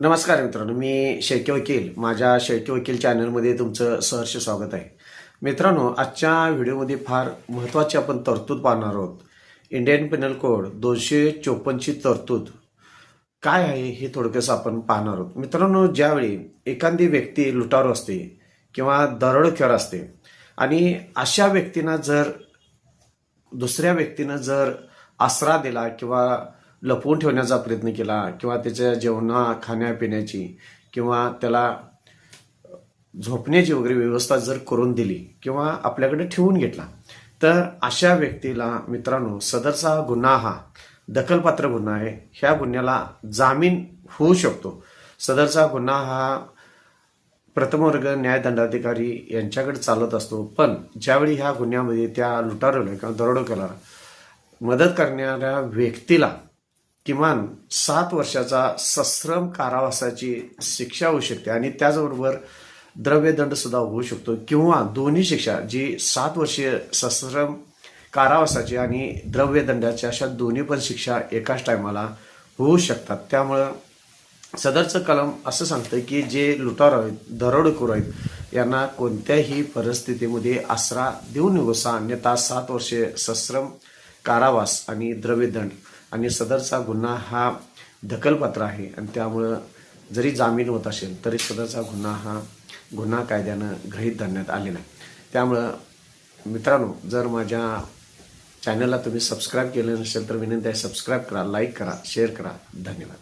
नमस्कार मित्रांनो मी शेळके वकील. माझ्या शेळके वकील चॅनलमध्ये तुमचं सहर्ष स्वागत आहे. मित्रांनो आजच्या व्हिडिओमध्ये फार महत्त्वाची आपण तरतूद पाहणार आहोत. इंडियन पेनल कोड दोनशे चोपन्नची तरतूद काय आहे हे थोडक्यास आपण पाहणार आहोत. मित्रांनो ज्यावेळी एखादी व्यक्ती लुटारू असते किंवा दरोडखोर असते आणि अशा व्यक्तींना जर दुसऱ्या व्यक्तीनं जर आसरा दिला किंवा लपवून ठेवण्याचा प्रयत्न केला किंवा त्याच्या जेवणा खाण्यापिण्याची किंवा त्याला झोपण्याची वगैरे व्यवस्था जर करून दिली किंवा आपल्याकडे ठेवून घेतला तर अशा व्यक्तीला मित्रांनो सदरचा गुन्हा हा दखलपात्र गुन्हा आहे. ह्या गुन्ह्याला जामीन होऊ शकतो. सदरचा गुन्हा हा प्रथमवर्ग न्यायदंडाधिकारी यांच्याकडे चालत असतो. पण ज्यावेळी ह्या गुन्ह्यामध्ये त्या लुटारूला किंवा दरोडोक्याला मदत करणाऱ्या व्यक्तीला किमान सात वर्षाचा सश्रम कारावासाची शिक्षा होऊ शकते आणि त्याचबरोबर द्रव्यदंड सुद्धा होऊ शकतो. किंवा दोन्ही शिक्षा जी सात वर्षीय सश्रम कारावासाची आणि द्रव्यदंडाची अशा दोन्ही पण शिक्षा एकाच टायमाला होऊ शकतात. त्यामुळं सदरचं कलम असं सांगतं की जे लुटार आहेत दरोडेखोर आहेत यांना कोणत्याही परिस्थितीमध्ये आसरा देऊ नकोसा अन्यथा सात वर्षे सश्रम कारावास आणि द्रव्यदंड आणि सदरचा गुन्हा हा दखलपात्र आहे. आणि त्यामुळं जरी जामीन होत असेल तरी सदरचा गुन्हा हा गुन्हा कायद्यानं गृहीत धरण्यात आलेला आहे. त्यामुळं मित्रांनो जर माझ्या चॅनलला तुम्ही सबस्क्राईब केलं नसेल तर विनंती आहे सबस्क्राईब करा लाईक करा शेअर करा. धन्यवाद.